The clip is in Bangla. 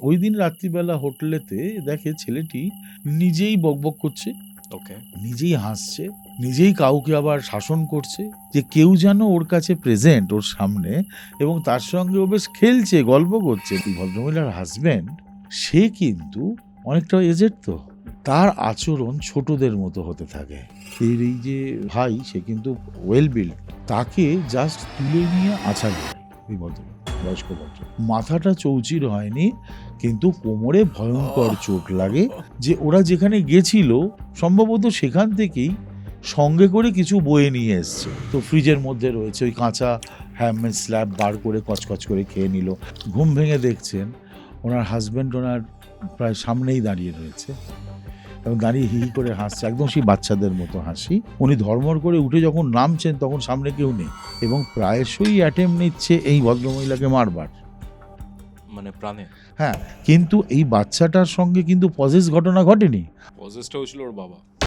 ওই দিন রাত্রিবেলা হোটেলেতে দেখে ছেলেটি নিজেই বকবক করছে ওকে। নিজেই হাসছে নিজেই কাউকে আবার শাসন করছে যে কেউ যেন ওর কাছে প্রেজেন্ট ওর সামনে এবং তার সঙ্গে ও বেশ খেলছে গল্প করছে। ভদ্রমহিলার হাজব্যান্ড সে কিন্তু অনেকটা এজেড তো। তার আচরণ ছোটদের মতো হতে থাকে। এর এই যে ভাই সে কিন্তু ওয়েল বিল্ড তাকে জাস্ট তুলে নিয়ে আছাড়। দেয় এই ভদ্র বয়স্ক ভদ্র মাথাটা চৌচির হয়নি, কিন্তু কোমরে ভয়ঙ্কর চোট লাগে। যে ওরা যেখানে গেছিল, সম্ভবত সেখান থেকেই সঙ্গে করে কিছু বয়ে নিয়ে এসছে। তো ফ্রিজের মধ্যে রয়েছে ওই কাঁচা হ্যামের স্ল্যাব বার করে কচকচ করে খেয়ে নিল। ঘুম ভেঙে দেখছেন, ওনার হাজব্যান্ড ওনার প্রায় সামনেই দাঁড়িয়ে রয়েছে। এবং দাঁড়িয়ে হি করে হাসছে, একদম সেই বাচ্চাদের মতো হাসি। উনি ধর্মর করে উঠে যখন নামছেন, তখন সামনে কেউ নেই। এবং প্রায়শই অ্যাটেম্প নিচ্ছে এই ভদ্রমহিলাকে মারবার। মানে প্রাণে? হ্যাঁ কিন্তু এই বাচ্চাটার সঙ্গে কিন্তু পজেস ঘটনা ঘটেনি। পজেসটা হয়েছিল ওর বাবা।